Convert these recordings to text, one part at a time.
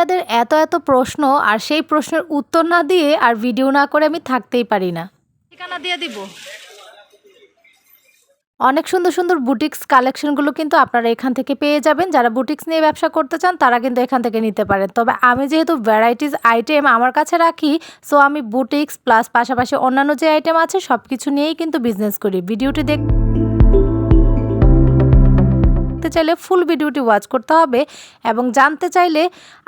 ভাইয়াদের এত এত প্রশ্ন আর সেই প্রশ্নের উত্তর না দিয়ে আর ভিডিও না করে আমি থাকতেই পারি না। ঠিকানা দিয়ে দিব। অনেক সুন্দর সুন্দর বুটিক্স কালেকশনগুলো কিন্তু আপনারা এখান থেকে পেয়ে যাবেন। যারা বুটিক্স নিয়ে ব্যবসা করতে চান তারা কিন্তু এখান থেকে নিতে পারেন। তবে আমি যেহেতু ভ্যারাইটিস আইটেম আমার কাছে রাখি সো আমি বুটিক্স প্লাস পাশাপাশি অন্যান্য যে আইটেম আছে সব কিছু নিয়েই কিন্তু বিজনেস করি। ভিডিওটি দেখ দেখতে চাইলে ফুল ভিডিওটি ওয়াচ করতে হবে এবং জানতে চাইলে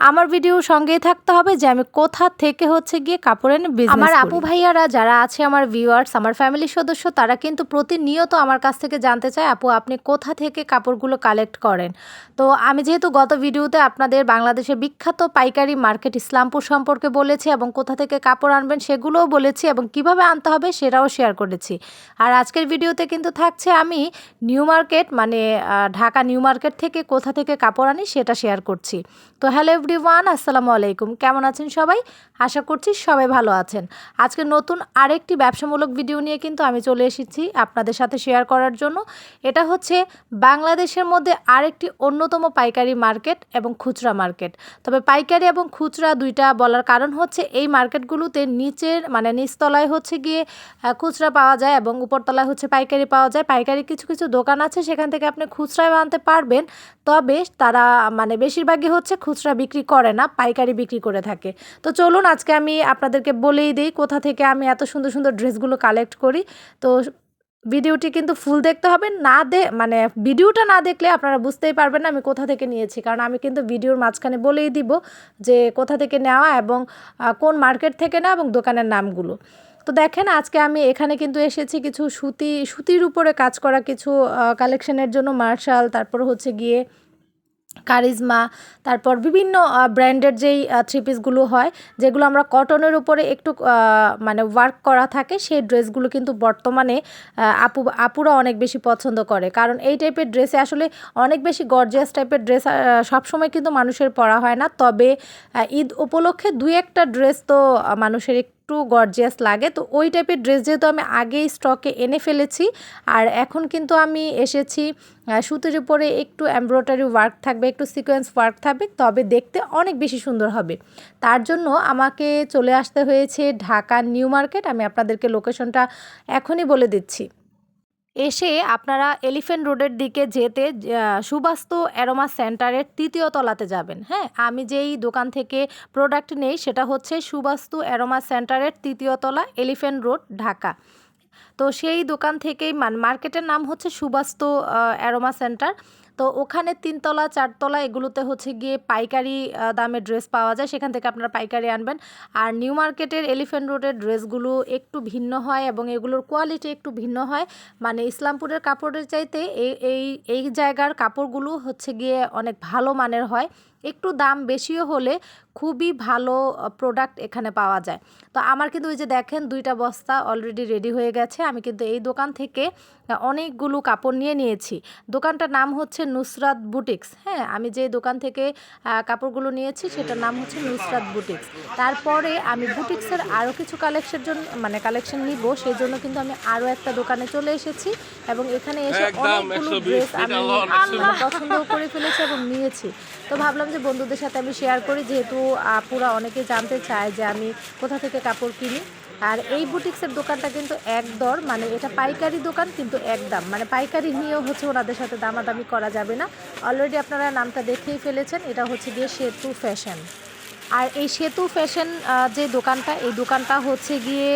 আমার ভিডিও সঙ্গেই থাকতে হবে যে আমি কোথা থেকে হচ্ছে গিয়ে কাপড় এনে বিজনেস আমার আপু ভাইয়ারা যারা আছে আমার ভিউয়ার্স আমার ফ্যামিলির সদস্য তারা কিন্তু প্রতিনিয়ত আমার কাছ থেকে জানতে চায় আপু আপনি কোথা থেকে কাপড়গুলো কালেক্ট করেন? তো আমি যেহেতু গত ভিডিওতে আপনাদের বাংলাদেশের বিখ্যাত পাইকারি মার্কেট ইসলামপুর সম্পর্কে বলেছি এবং কোথা থেকে কাপড় আনবেন সেগুলোও বলেছি এবং কীভাবে আনতে হবে সেটাও শেয়ার করেছি। আর আজকের ভিডিওতে কিন্তু থাকছে আমি নিউ মার্কেট মানে আহ, ঢাকা নিউ মার্কেট থেকে কোথা থেকে কাপড় আনি সেটা শেয়ার করছি। তো হ্যালো এভরি ওয়ান আসসালামু আলাইকুম। কেমন আছেন সবাই? আশা করছি সবাই ভালো আছেন। আজকে নতুন আরেকটি ব্যবসামূলক ভিডিও নিয়ে কিন্তু আমি চলে এসেছি আপনাদের সাথে শেয়ার করার জন্য। এটা হচ্ছে বাংলাদেশের মধ্যে আরেকটি অন্যতম পাইকারি মার্কেট এবং খুচরা মার্কেট। তবে পাইকারি এবং খুচরা দুইটা বলার কারণ হচ্ছে এই মার্কেটগুলোতে নিচের মানে নিচতলায় হচ্ছে গিয়ে খুচরা পাওয়া যায় এবং উপরতলায় হচ্ছে পাইকারি পাওয়া যায়। পাইকারি কিছু কিছু দোকান আছে, সেখান থেকে আপনি খুচরায় আনতে পারবেন, তবে তারা মানে বেশিরভাগই হচ্ছে খুচরা বিক্রি করে না, পাইকারি বিক্রি করে থাকে। তো চলুন আজকে আমি আপনাদেরকে বলেই দিই কোথা থেকে আমি এত সুন্দর সুন্দর ড্রেসগুলো কালেক্ট করি। তো ভিডিওটি কিন্তু ফুল দেখতে হবে, না দে মানে ভিডিওটা না দেখলে আপনারা বুঝতেই পারবেন না আমি কোথা থেকে নিয়েছি, কারণ আমি কিন্তু ভিডিওর মাঝখানে বলেই দিব যে কোথা থেকে নেওয়া এবং কোন মার্কেট থেকে নেওয়া এবং দোকানের নামগুলো। তো দেখেন, আজকে আমি এখানে কিন্তু এসেছি কিছু সুতি, সুতির উপরে কাজ করা কিছু কালেকশনের জন্য মার্শাল, তারপর হচ্ছে গিয়ে কারিজমা, তারপর বিভিন্ন ব্র্যান্ডের যেই থ্রি পিসগুলো হয়, যেগুলো আমরা কটনের উপরে একটু মানে ওয়ার্ক করা থাকে, সেই ড্রেসগুলো কিন্তু বর্তমানে আপু, আপুরা অনেক বেশি পছন্দ করে। কারণ এই টাইপের ড্রেসে আসলে অনেক বেশি গর্জিয়াস টাইপের ড্রেস সবসময় কিন্তু মানুষের পরা হয় না। তবে ঈদ উপলক্ষে দুই একটা ড্রেস তো মানুষের একটু গর্জিয়াস লাগে। তো ওই টাইপের ড্রেস যেহেতু আমি আগেই স্টকে এনে ফেলেছি, আর এখন কিন্তু আমি এসেছি সুতোর উপরে একটু এমব্রয়ডারি ওয়ার্ক থাকবে, একটু সিকোয়েন্স ওয়ার্ক থাকবে, তবে দেখতে অনেক বেশি সুন্দর হবে। তার জন্য আমাকে চলে আসতে হয়েছে ঢাকা নিউ মার্কেট। আমি আপনাদেরকে লোকেশনটা এখনই বলে দিচ্ছি। এসে আপনারা এলিফেন্ট রোডের দিকে যেতে সুবাস্ত অ্যারোমা সেন্টারের তৃতীয় তলাতে যাবেন। হ্যাঁ আমি যেই দোকান থেকে প্রোডাক্ট নেই, সেটা হচ্ছে সুবাস্তু অ্যারোমা সেন্টারের তৃতীয় তলা এলিফেন্ট রোড, ঢাকা। তো সেই দোকান থেকেই, মান মার্কেটের নাম হচ্ছে সুবাস্তু অ্যারোমা সেন্টার। তো ওখানে তিনতলা, চারতলা এগুলোতে হচ্ছে গিয়ে পাইকারি দামে ড্রেস পাওয়া যায়। সেখান থেকে আপনারা পাইকারি আনবেন। আর নিউ মার্কেটের এলিফেন্ট রোডের ড্রেসগুলো একটু ভিন্ন হয় এবং এগুলোর কোয়ালিটি একটু ভিন্ন হয়। মানে ইসলামপুরের কাপড়ের চাইতে এই এই জায়গার কাপড়গুলো হচ্ছে গিয়ে অনেক ভালো মানের হয়। একটু দাম বেশিও হলে খুবই ভালো প্রোডাক্ট এখানে পাওয়া যায়। তো আমার কিন্তু ওই যে দেখেন দুইটা বস্তা অলরেডি রেডি হয়ে গেছে। আমি কিন্তু এই দোকান থেকে অনেকগুলো কাপড় নিয়ে নিয়েছি। দোকানটার নাম হচ্ছে নুসরাত বুটিক্স। হ্যাঁ আমি যে দোকান থেকে কাপড়গুলো নিয়েছি সেটার নাম হচ্ছে নুসরাত বুটিক্স। তারপরে আমি বুটিক্সের আরও কিছু কালেকশন জন্য মানে কালেকশন নিব সেই জন্য কিন্তু আমি আরও একটা দোকানে চলে এসেছি এবং এখানে এসে অনেকগুলো ড্রেস আমি পছন্দ করে ফেলেছি এবং নিয়েছি। তো ভাবলাম যে বন্ধুদের সাথে আমি শেয়ার করি, যেহেতু, আপুরা অনেকে জানতে চায় যে আমি কোথা থেকে কাপড় কিনি। আর এই বুটিক্সের দোকানটা কিন্তু এক দর মানে এটা পাইকারি দোকান, কিন্তু একদম মানে পাইকারি নিয়েও হচ্ছে ওনাদের সাথে দামাদামি করা যাবে না। অলরেডি আপনারা নামটা দেখেই ফেলেছেন, এটা হচ্ছে গিয়ে সেতু ফ্যাশন আর এই সেতু ফ্যাশন যে দোকানটা এই দোকানটা হচ্ছে গিয়ে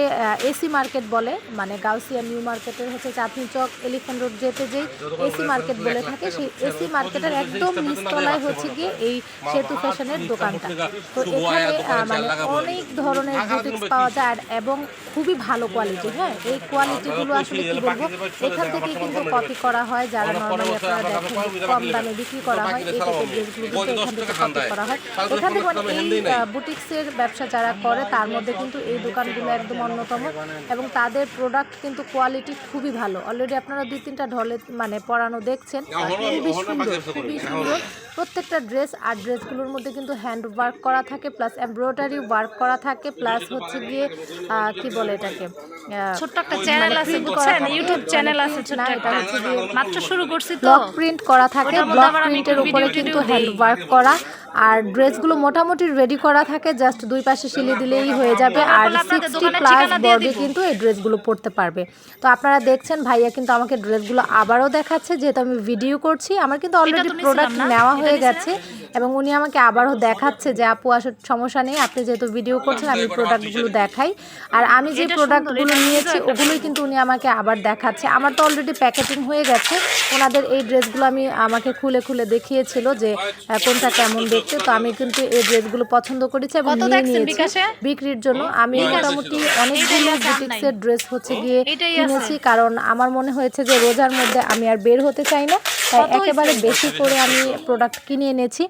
এসি মার্কেট বলে মানে গাউসিয়া নিউ মার্কেটের হচ্ছে চাঁদনি চক এলিফ্যান্ট রোড যেতে যেই এসি মার্কেট বলে থাকে সেই এসি মার্কেটের একদম নিচতলায় হচ্ছে গিয়ে এই সেতু ফ্যাশনের দোকানটা। তো এখানে মানে অনেক ধরনের বুটিক্স পাওয়া যায় আর এবং খুবই ভালো কোয়ালিটি হ্যাঁ এই কোয়ালিটিগুলো আসলে কি বলব? এখান থেকে কিন্তু কপি করা হয় যারা নর্মালি আপনারা দেখেন কম দামে বিক্রি করা হয় এই টাইপের ড্রেসগুলো কিন্তু এখান থেকে কপি করা হয়। এখান থেকে মানে এই বুটিক্সের ব্যবসা যারা করে তার মধ্যে কিন্তু এই দোকানগুলো একদম অন্যতম এবং তাদের প্রোডাক্ট কিন্তু কোয়ালিটি খুবই ভালো। অলরেডি আপনারা দুই তিনটা ঢলে মানে পরানো দেখছেন খুবই সুন্দর খুবই সুন্দর। প্রত্যেকটা ড্রেস আর ড্রেসগুলোর মধ্যে কিন্তু হ্যান্ড ওয়ার্ক করা থাকে প্লাস এমব্রয়ডারি ওয়ার্ক করা থাকে প্লাস হচ্ছে গিয়ে আহ, কি বলে এটাকে ছোট্ট একটা চ্যানেল আছে বুঝছেন ইউটিউব চ্যানেল আছে এটা একটা হচ্ছে মাত্র শুরু করছি তো। প্রিন্ট করা থাকে ব্লক প্রিন্টের উপরে কিন্তু হ্যান্ড ওয়ার্ক করা। আর ড্রেসগুলো মোটামুটি রেডি করা থাকে জাস্ট দুই পাশে সিলি দিলেই হয়ে যাবে। আর সিক্সটি প্লাস দিয়ে বডি কিন্তু এই ড্রেসগুলো পরতে পারবে। তো আপনারা দেখছেন ভাইয়া কিন্তু আমাকে ড্রেসগুলো আবারও দেখাচ্ছে যেহেতু আমি ভিডিও করছি। আমার কিন্তু অলরেডি প্রোডাক্ট নেওয়া হয়ে গেছে এবং উনি আমাকে আবারও দেখাচ্ছে যে আপু আসলে সমস্যা নেই আপনি যেহেতু ভিডিও করছেন আমি প্রোডাক্টগুলো দেখাই। আর আমি যে প্রোডাক্টগুলো নিয়েছি ওগুলোই কিন্তু উনি আমাকে আবার দেখাচ্ছে। আমার তো অলরেডি প্যাকেটিং হয়ে গেছে। ওনাদের এই ড্রেসগুলো আমি আমাকে খুলে খুলে দেখিয়েছিল যে কোনটা কেমন দেখতে তো আমি কিন্তু এই ড্রেসগুলো পছন্দ করেছি এবং নিয়ে নিয়েছি বিক্রির জন্য। আমি মোটামুটি অনেকগুলো। বুটিক্সের ড্রেস হচ্ছে গিয়ে কিনেছি কারণ আমার মনে হয়েছে যে রোজার মধ্যে আমি আর বের হতে চাই না। তাই একেবারে বেশি করে আমি প্রোডাক্ট কিনে এনেছি।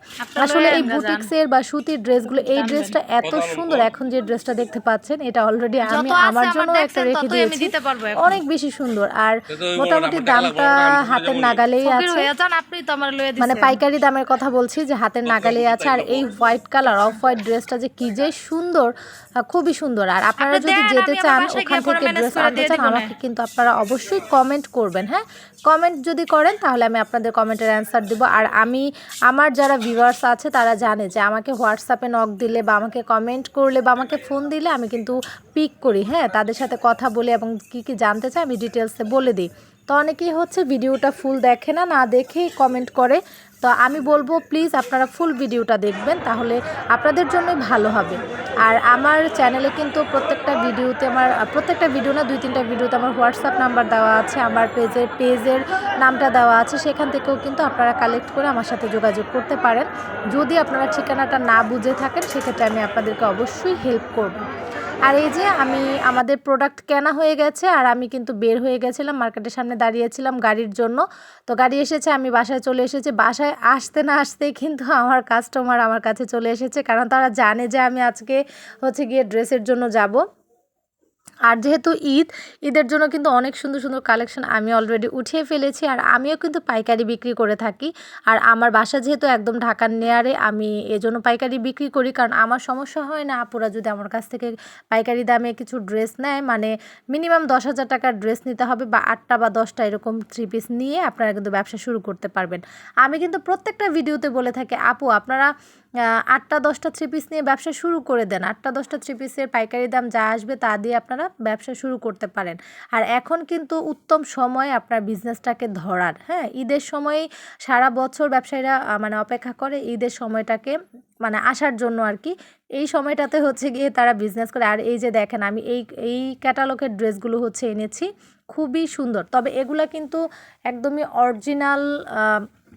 আসলে এই। বুটিক্সের বা সুতির ড্রেসগুলো এই ড্রেসটা এত সুন্দর। এখন যে ড্রেসটা দেখতে পাচ্ছেন এটা অলরেডি আমি আমার জন্য একটা রেখে দিয়েছি। অনেক বেশি সুন্দর। আর মোটামুটি দামটা হাতের নাগালেই আছে। যান আপনি তো আমার লয়ে মানে পাইকারি দামের কথা বলছি যে হাতের নাগালে আছে। আর এই হোয়াইট কালার অফ হোয়াইট ড্রেসটা যে কি যে সুন্দর খুবই সুন্দর। আর আপনারা যদি যেতে চান ওখান থেকে ড্রেস আনতে চান আমাকে কিন্তু আপনারা অবশ্যই কমেন্ট করবেন হ্যাঁ? কমেন্ট যদি করেন তাহলে আমি আপনাদের কমেন্টের অ্যান্সার দিব। আর আমি, আমার যারা ভিউয়ার্স আছে, তারা জানে যে আমাকে হোয়াটসঅ্যাপে নক দিলে বা আমাকে কমেন্ট করলে বা আমাকে ফোন দিলে আমি কিন্তু পিক করি হ্যাঁ? তাদের সাথে কথা বলি এবং কি কি জানতে চাই আমি ডিটেলসে বলে দিই। তো অনেকেই হচ্ছে ভিডিওটা ফুল দেখে না না দেখেই কমেন্ট করে। তো আমি বলব প্লিজ আপনারা ফুল ভিডিওটা দেখবেন, তাহলে আপনাদের জন্যই ভালো হবে। আর আমার চ্যানেলে কিন্তু প্রত্যেকটা ভিডিওতে আমার, প্রত্যেকটা ভিডিও না, দুই তিনটা ভিডিওতে আমার হোয়াটসঅ্যাপ নাম্বার দেওয়া আছে, আমার পেজের পেজের নামটা দেওয়া আছে, সেখান থেকেও কিন্তু আপনারা কালেক্ট করে আমার সাথে যোগাযোগ করতে পারেন। যদি আপনারা ঠিকানাটা না বুঝে থাকেন, সেক্ষেত্রে আমি আপনাদেরকে অবশ্যই হেল্প করব। আর এই যে আমি আমাদের প্রোডাক্ট কেনা হয়ে গেছে আর আমি কিন্তু বের হয়ে গেছিলাম মার্কেটের সামনে দাঁড়িয়েছিলাম গাড়ির জন্য। তো গাড়ি এসেছে, আমি বাসায় চলে এসেছি। বাসায় আসতে না আসতেই কিন্তু আমার কাস্টমার আমার কাছে চলে এসেছে, কারণ তারা জানে যে আমি আজকে হচ্ছে গিয়ে ড্রেসের জন্য যাব। আর যেহেতু ঈদ, ঈদের জন্য কিন্তু অনেক সুন্দর সুন্দর কালেকশন আমি অলরেডি উঠিয়ে ফেলেছি আর আমিও কিন্তু পাইকারি বিক্রি করে থাকি। আর আমার বাসা যেহেতু একদম ঢাকার নেয়ারে আমি এজন্য পাইকারি বিক্রি করি কারণ আমার সমস্যা হয় না, আপুরা যদি আমার কাছ থেকে পাইকারি দামে কিছু ড্রেস নেয় মানে মিনিমাম দশ হাজার টাকার ড্রেস নিতে হবে বা আটটা বা দশটা এরকম থ্রি পিস নিয়ে আপনারা কিন্তু ব্যবসা শুরু করতে পারবেন। আমি কিন্তু প্রত্যেকটা ভিডিওতে বলে থাকি, আপু আপনারা আটটা, দশটা থ্রি পিস নিয়ে ব্যবসা শুরু করে দেন। আটটা, দশটা থ্রি পিসের পাইকারি দাম যা আসবে তা দিয়ে আপনারা ব্যবসা শুরু করতে পারেন। আর এখন কিন্তু উত্তম সময় আপনার বিজনেসটাকে ধরার। হ্যাঁ ঈদের সময়ে সারা বছর ব্যবসায়ীরা মানে অপেক্ষা করে ঈদের সময়টাকে মানে আসার জন্য আর কি। এই সময়টাতে হচ্ছে গিয়ে তারা বিজনেস করে। আর এই যে দেখেন, আমি এই এই ক্যাটালগের ড্রেসগুলো হচ্ছে এনেছি। খুবই সুন্দর। তবে এগুলা কিন্তু একদমই অরিজিনাল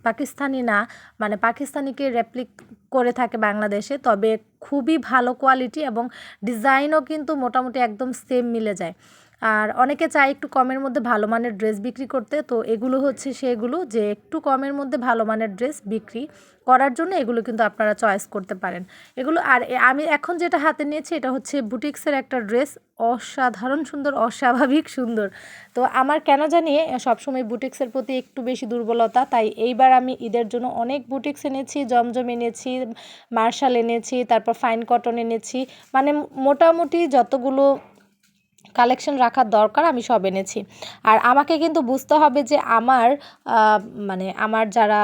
পাকিস্তানি না মানে পাকিস্তানিকে রেপ্লিক করে থাকে বাংলাদেশে, তবে খুবই ভালো কোয়ালিটি এবং ডিজাইনও কিন্তু মোটামুটি একদম সেম মিলে যায়। আর অনেকে চায় একটু কমের মধ্যে ভালো মানের ড্রেস বিক্রি করতে। তো এগুলো হচ্ছে সেগুলো যে একটু কমের মধ্যে ভালো মানের ড্রেস বিক্রি করার জন্য এগুলো কিন্তু আপনারা চয়েস করতে পারেন। এগুলো আর আমি এখন যেটা হাতে নিয়েছি এটা হচ্ছে বুটিক্সের একটা ড্রেস, অসাধারণ সুন্দর, অস্বাভাবিক সুন্দর। তো আমার কেন জানি সবসময় বুটিক্সের প্রতি একটু বেশি দুর্বলতা, তাই এইবার আমি ঈদের জন্য অনেক বুটিক্স এনেছি, জমজম এনেছি, মার্শাল এনেছি, তারপর ফাইন কটন এনেছি। মানে মোটামুটি যতগুলো কালেকশন রাখার দরকার আমি সব এনেছি। আর আমাকে কিন্তু বুঝতে হবে যে আমার মানে আমার যারা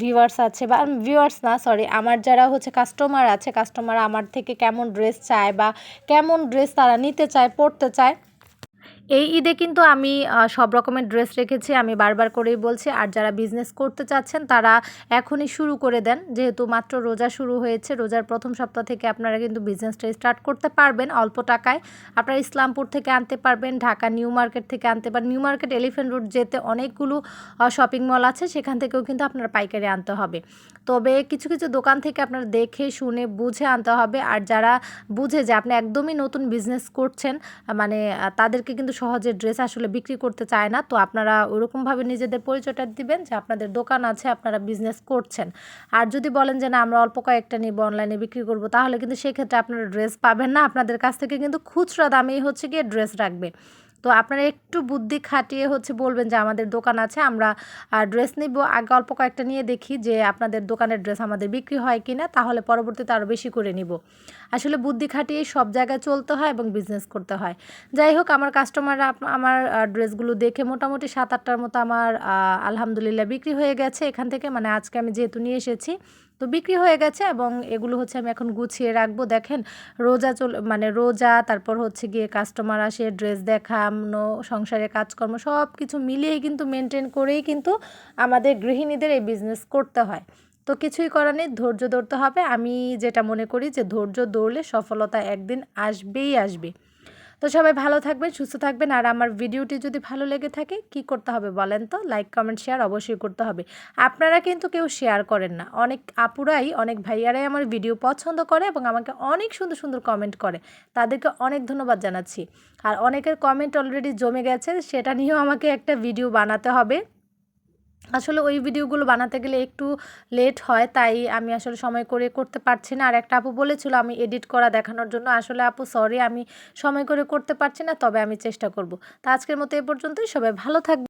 ভিউয়ার্স আছে বা ভিউয়ার্স না সরি আমার যারা হচ্ছে কাস্টমার আছে কাস্টমার আমার থেকে কেমন ড্রেস চায় বা কেমন ড্রেস তারা নিতে চায় পরতে চায় এই ঈদে কিন্তু আমি সব রকমের ড্রেস রেখেছি, আমি বারবার করেই বলছি, আর যারা বিজনেস করতে চাচ্ছেন, তারা এখনই শুরু করে দেন। যেহেতু মাত্র রোজা শুরু হয়েছে, রোজার প্রথম সপ্তাহ থেকে আপনারা কিন্তু বিজনেসটা স্টার্ট করতে পারবেন অল্প টাকায়। আপনারা ইসলামপুর থেকে আনতে পারবেন, ঢাকা নিউ মার্কেট থেকে আনতে পারেন নিউ মার্কেট এলিফেন্ট রোড যেতে অনেকগুলো শপিং মল আছে, সেখান থেকেও কিন্তু আপনারা পাইকারি আনতে হবে। তবে কিছু কিছু দোকান থেকে আপনার দেখে, শুনে, বুঝে আনতে হবে। আর যারা বুঝে যে আপনি একদমই নতুন বিজনেস করছেন মানে তাদেরকে কিন্তু সহজে ড্রেস আসলে বিক্রি করতে চায় না। তো আপনারা ওরকমভাবে নিজেদের পরিচয়টা দিবেন যে আপনাদের দোকান আছে, আপনারা বিজনেস করছেন। আর যদি বলেন যে, না, আমরা অল্প কয়েকটা নিব অনলাইনে বিক্রি করব, তাহলে কিন্তু সেক্ষেত্রে আপনারা ড্রেস পাবেন না। আপনাদের কাছ থেকে কিন্তু খুচরা দামেই হচ্ছে গিয়ে ড্রেস রাখবে। তো আপনারা একটু বুদ্ধি খাটিয়ে হচ্ছে বলবেন যে আমাদের দোকান আছে, আমরা ড্রেস নিব। আগে অল্প কয়েকটা নিয়ে দেখি যে আপনাদের দোকানের ড্রেস আমাদের বিক্রি হয় কি না তাহলে পরবর্তীতে আরও বেশি করে নিব। আসলে বুদ্ধি খাটিয়ে সব জায়গায় চলতে হয় এবং বিজনেস করতে হয়। যাই হোক, আমার কাস্টমাররা আমার ড্রেসগুলো দেখে মোটামুটি সাত আটটার মতো আমার আলহামদুলিল্লাহ বিক্রি হয়ে গেছে এখান থেকে। মানে আজকে আমি যেহেতু নিয়ে এসেছি তো বিক্রি হয়ে গেছে এবং এগুলো হচ্ছে আমি এখন গুছিয়ে রাখব। দেখেন, রোজা চল মানে রোজা, তারপর হচ্ছে গিয়ে কাস্টমার আসে ড্রেস দেখানো, সংসারে কাজকর্ম সব কিছু মিলিয়ে কিন্তু মেনটেন করেই কিন্তু আমাদের গৃহিণীদের এই বিজনেস করতে হয়। তো কিছুই করার নেই, ধৈর্য ধরতে হবে। আমি যেটা মনে করি যে ধৈর্য ধরলে সফলতা একদিন আসবেই আসবে। তো সবাই ভালো থাকবেন, সুস্থ থাকবেন। আর আমার ভিডিওটি যদি ভালো লেগে থাকে, কি করতে হবে বলেন তো? লাইক কমেন্ট শেয়ার অবশ্যই করতে হবে। আপনারা কিন্তু কেউ শেয়ার করেন না। অনেক আপুরাই, অনেক ভাইয়ারাই আমার ভিডিও পছন্দ করে এবং আমাকে অনেক সুন্দর সুন্দর কমেন্ট করে। তাদেরকে অনেক ধন্যবাদ জানাচ্ছি। আর অনেকের কমেন্ট অলরেডি জমে গেছে, সেটা নিয়েও আমাকে একটা ভিডিও বানাতে হবে। আসলে ওই ভিডিওগুলো বানাতে গেলে একটু লেট হয়, তাই আমি আসলে সময় করে করতে পারছি না। আর একটা আপু বলেছিল আমি এডিট করা দেখানোর জন্য। আসলে আপু সরি আমি সময় করে করতে পারছি না, তবে আমি চেষ্টা করব। তা আজকের মতো এ পর্যন্তই। সবাই ভালো থাকবে